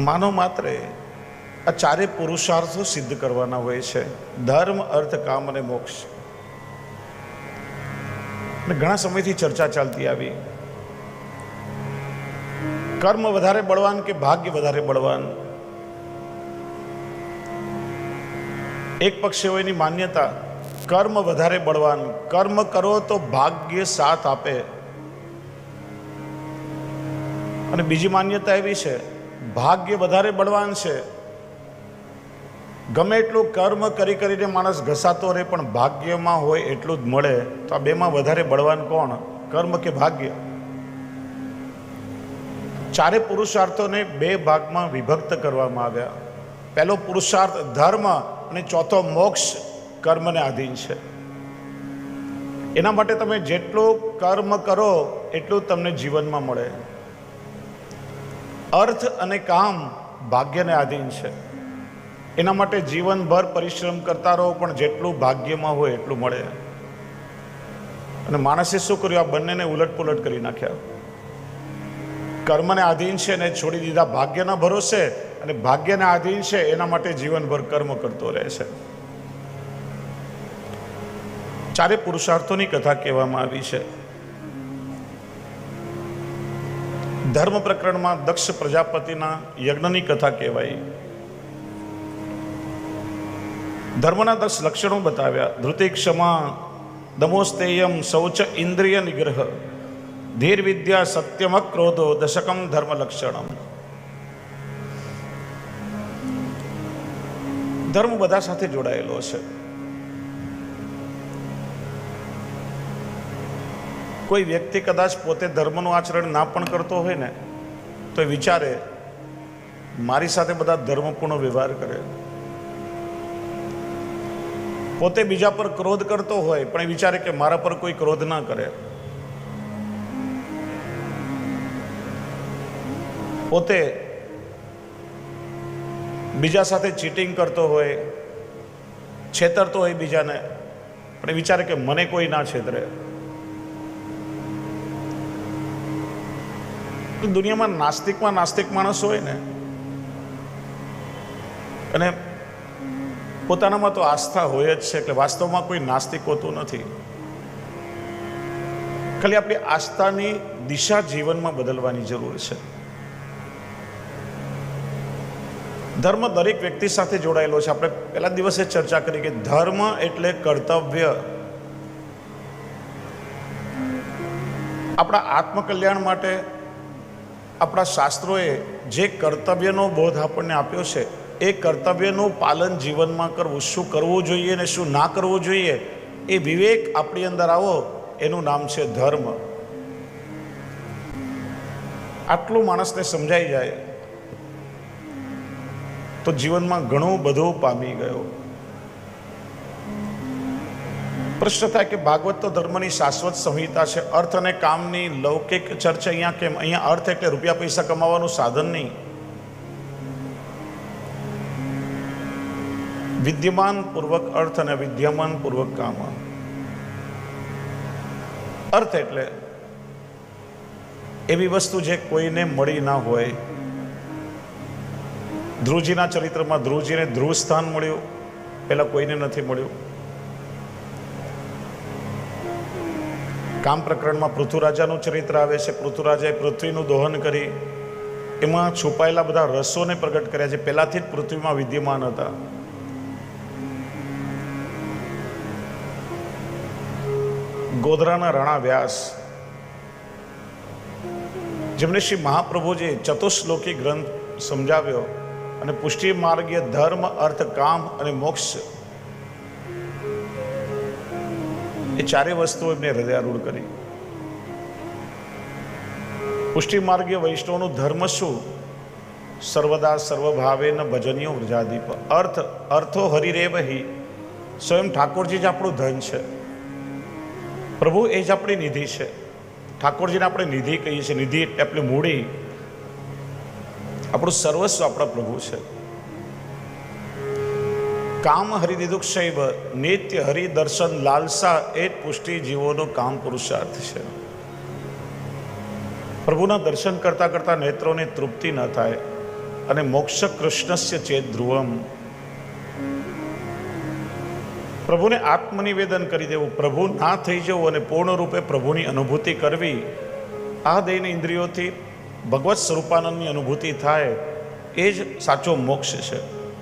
માનવ માત્રે આ ચારે પુરુષાર્થો સિદ્ધ કરવાના હોય છે. ધર્મ, અર્થ, કામ અને મોક્ષ. અને ઘણા સમયથી ચર્ચા ચાલતી આવી. કર્મ વધારે બળવાન કે ભાગ્ય વધારે બળવાન? એક પક્ષે એની માન્યતા, કર્મ વધારે બળવાન, કર્મ કરો તો ભાગ્ય સાથ આપે. અને બીજી માન્યતા એવી છે ભાગ્ય વધારે બળવાન છે. ગમે એટલું કર્મ કરી કરીને માણસ ઘસાતો રહે, પણ ભાગ્યમાં હોય એટલું જ મળે, તો આ બેમાં વધારે બળવાન કોણ? કર્મ કે ભાગ્ય? ચારે પુરુષાર્થોને બે ભાગમાં વિભક્ત કરવામાં આવ્યા. પહેલો પુરુષાર્થ ધર્મ અને ચોથો મોક્ષ કર્મને આધીન છે. એના માટે તમે જેટલું કર્મ કરો, એટલું તમને જીવનમાં મળે. અર્થ અને કામ ભાગ્યને આધીન છે. એના માટે જીવનભર પરિશ્રમ કરતા રહો, પણ જેટલું ભાગ્યમાં હોય એટલું મળે. અને માણસે શું કર્યું? આ બંનેને ઉલટપુલટ કરી નાખ્યા. કર્મને આધીન છે ને છોડી દીધા. ભાગ્યના ભરોસે અને ભાગ્યને આધીન છે, એના માટે જીવનભર કર્મ કરતો રહે છે. ચારે પુરુષાર્થોની કથા કહેવામાં આવી છે. ધર્મ પ્રકરણમાં દક્ષ પ્રજાપતિના યજ્ઞની કથા કહેવાય. ધર્મના દસ લક્ષણો બતાવ્યા. ધૃતિ ક્ષમા દમોસ્તેયમ, શૌચ, ઇન્દ્રિય નિગ્રહ ધીર વિદ્યા સત્યમ, ક્રોધો, દશકમ, ધર્મ લક્ષણમ. ધર્મ બધા સાથે જોડાયેલો છે. કોઈ વ્યક્તિ કદાચ પોતે ધર્મનું આચરણ ના પણ કરતો હોય ને, તો એ વિચારે, મારી સાથે બધા ધર્મપૂર્ણ વ્યવહાર કરે. પોતે બીજા પર ક્રોધ કરતો હોય, પણ એ વિચારે કે મારા પર કોઈ ક્રોધ ના કરે. પોતે બીજા સાથે ચીટિંગ કરતો હોય, છેતરતો હોય બીજાને, પણ વિચારે કે મને કોઈ ના છેતરે. દુનિયામાં નાસ્તિકમાં નાસ્તિક માણસ હોય ને, અને પોતાનામાં તો આસ્થા હોય જ છે, એટલે વાસ્તવમાં કોઈ નાસ્તિક હોતું નથી. ખાલી આપણી આસ્થાની દિશા જીવનમાં બદલવાની જરૂર છે. ધર્મ દરેક વ્યક્તિ સાથે જોડાયેલો છે. આપણે પહેલા દિવસે ચર્ચા કરી કે ધર્મ એટલે કર્તવ્ય. આપણા આત્મકલ્યાણ માટે આપણા શાસ્ત્રોએ જે કર્તવ્યનો બોધ આપણને આપ્યો છે, એ કર્તવ્યનું પાલન જીવનમાં કરવું, શું કરવું જોઈએ ને શું ના કરવું જોઈએ, એ વિવેક આપણી અંદર આવો, એનું નામ છે ધર્મ. આટલું માણસને સમજાઈ જાય, તો જીવનમાં ઘણું બધું પામી ગયો. પ્રશ્ન થાય કે ભાગવત તો ધર્મની શાશ્વત સંહિતા છે. અર્થ અને કામની લૌકિક ચર્ચા અહીંયા કેમ? અહીંયા અર્થ એટલે રૂપિયા પૈસા કમાવાનું સાધન નહીં. વિદ્યમાન પૂર્વક અર્થ અને વિદ્યમાન પૂર્વક કામ. અર્થ એટલે એવી વસ્તુ જે કોઈને મળી ના હોય. ધ્રુવજીના ચરિત્રમાં ધ્રુવજીને ધ્રુવ સ્થાન મળ્યું. પહેલાં કોઈને નથી મળ્યું. કામ પ્રકરણમાં પૃથ્વીરાજાનું ચરિત્ર આવે છે. પૃથ્વીરાજાએ પૃથ્વીનું દોહન કરી. એમાં છુપાયેલા બધા રસોને પ્રગટ કર્યા છે. પહેલાથી જ પૃથ્વીમાં વિદ્યમાન હતા. ગોધરાના રાણા વ્યાસ, જેમને શ્રી મહાપ્રભુજે ચતુશ્લોકી ગ્રંથ સમજાવ્યો અને પુષ્ટિ માર્ગીય ધર્મ, અર્થ, કામ અને મોક્ષ એ ચારે વસ્તુઓ એમને હૃદયારૂઢ કરી. પુષ્ટિ માર્ગે વૈષ્ણવનું ધર્મ શું? સર્વદા સર્વભાવે ન ભજનીય વૃજાદીપ અર્થ, અર્થો હરિરે વહી. સ્વયં ઠાકોરજી જ આપણું ધન છે. પ્રભુ એ જ આપણી નિધિ છે. ઠાકોરજીને આપણે નિધિ કહીએ છીએ, નિધિ એટલે આપણે મૂડી. આપણું સર્વસ્વ આપણા પ્રભુ છે. કામ હરિદિદુક શૈવ નિત્ય હરિદર્શન, લાલસા એ જ પુષ્ટિ જીવોનો કામ પુરુષાર્થ છે. પ્રભુના દર્શન કરતાં કરતાં નેત્રોને તૃપ્તિ ન થાય અને મોક્ષ કૃષ્ણસ્ય ચેત ધ્રુવમ. પ્રભુને આત્મનિવેદન કરી દેવું. પ્રભુ ના થઈ જવું અને પૂર્ણ રૂપે પ્રભુની અનુભૂતિ કરવી. આ દૈન ઇન્દ્રિયોથી ભગવત સ્વરૂપાનંદની અનુભૂતિ થાય. એ જ સાચો મોક્ષ છે.